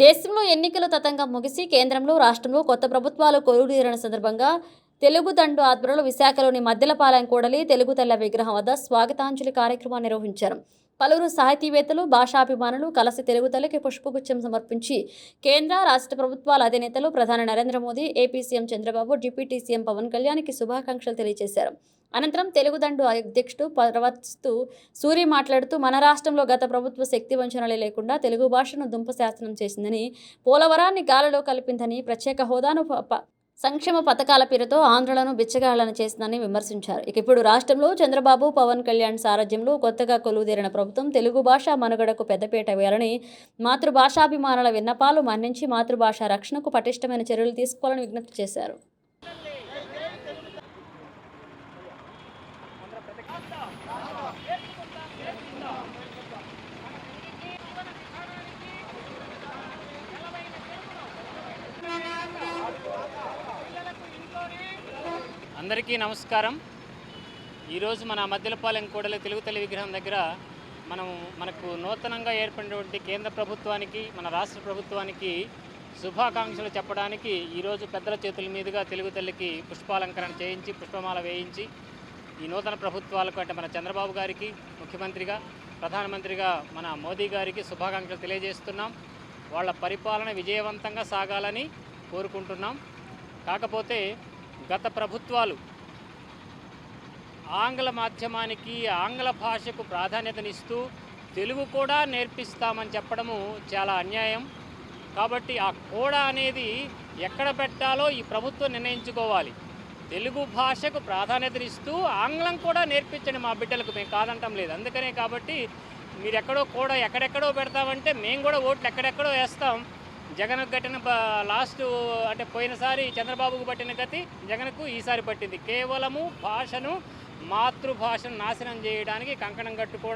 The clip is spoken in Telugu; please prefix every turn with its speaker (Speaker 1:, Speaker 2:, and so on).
Speaker 1: దేశంలో ఎన్నికలు తతంగం ముగిసి కేంద్రంలో రాష్ట్రంలో కొత్త ప్రభుత్వాలు కొలువుదీరిన సందర్భంగా తెలుగు దండు ఆధ్వర్యంలో విశాఖలోని మద్దెలపాలెం కూడలి తెలుగు తెల్ల విగ్రహం వద్ద స్వాగతాంజలి కార్యక్రమాన్ని నిర్వహించారు. పలువురు సాహితీవేత్తలు భాషాభిమానులు కలసి తెలుగు తల్లికి పుష్పగుచ్చం సమర్పించి కేంద్ర రాష్ట్ర ప్రభుత్వాల అధినేతలు ప్రధాని Narendra Modi AP CM Chandrababu deputy CM Pawan కళ్యాణ్కి శుభాకాంక్షలు తెలియజేశారు. అనంతరం తెలుగుదండు అధ్యక్షుడు ప్రవర్తిస్తూ సూరి మాట్లాడుతూ మన రాష్ట్రంలో గత ప్రభుత్వ శక్తి వంచనలే లేకుండా తెలుగు భాషను దుంపశాసనం చేసిందని పోలవరాన్ని గాలిలో కలిపిందని ప్రత్యేక హోదాను ప- సంక్షేమ పథకాల పేరుతో ఆంధ్రలను బిచ్చగాళ్ళను చేసిందని విమర్శించారు. ఇక ఇప్పుడు రాష్ట్రంలో చంద్రబాబు పవన్ కళ్యాణ్ సారథ్యంలో కొత్తగా కొలువుదేరిన ప్రభుత్వం తెలుగు భాష మనుగడకు పెద్దపీట వేయాలని మాతృభాషాభిమానుల విన్నపాలు మన్నించి మాతృభాష రక్షణకు పటిష్టమైన చర్యలు తీసుకోవాలని విజ్ఞప్తి చేశారు.
Speaker 2: అందరికీ నమస్కారం. ఈరోజు మన మద్దెలపాలెం కూడలి తెలుగు తల్లి విగ్రహం దగ్గర మనం మనకు నూతనంగా ఏర్పడినటువంటి కేంద్ర ప్రభుత్వానికి మన రాష్ట్ర ప్రభుత్వానికి శుభాకాంక్షలు చెప్పడానికి ఈరోజు పెద్దల చేతుల మీదుగా తెలుగు తల్లికి పుష్పాలంకరణ చేయించి పుష్పమాల వేయించి ఈ నూతన ప్రభుత్వాలకు అంటే మన చంద్రబాబు గారికి ముఖ్యమంత్రిగా ప్రధానమంత్రిగా మన మోదీ గారికి శుభాకాంక్షలు తెలియజేస్తున్నాం. వాళ్ళ పరిపాలన విజయవంతంగా సాగాలని కోరుకుంటున్నాం. కాకపోతే గత ప్రభుత్వాలు ఆంగ్ల మాధ్యమానికి ఆంగ్ల భాషకు ప్రాధాన్యతనిస్తూ తెలుగు కూడా నేర్పిస్తామని చెప్పడము చాలా అన్యాయం. కాబట్టి ఆ కూడా అనేది ఎక్కడ పెట్టాలో ఈ ప్రభుత్వం నిర్ణయించుకోవాలి. తెలుగు భాషకు ప్రాధాన్యతనిస్తూ ఆంగ్లం కూడా నేర్పించండి మా బిడ్డలకు. మేము కాదంటం లేదు. అందుకనే కాబట్టి మీరు ఎక్కడో కూడా ఎక్కడెక్కడో పెడతామంటే మేము కూడా ఓట్లు ఎక్కడెక్కడో వేస్తాం. జగన్కు కట్టిన లాస్ట్ అంటే పోయినసారి చంద్రబాబుకు పట్టిన గతి జగన్కు ఈసారి పట్టింది. కేవలము భాషను మాతృభాషను నాశనం చేయడానికి కంకణం కట్టుకోవడం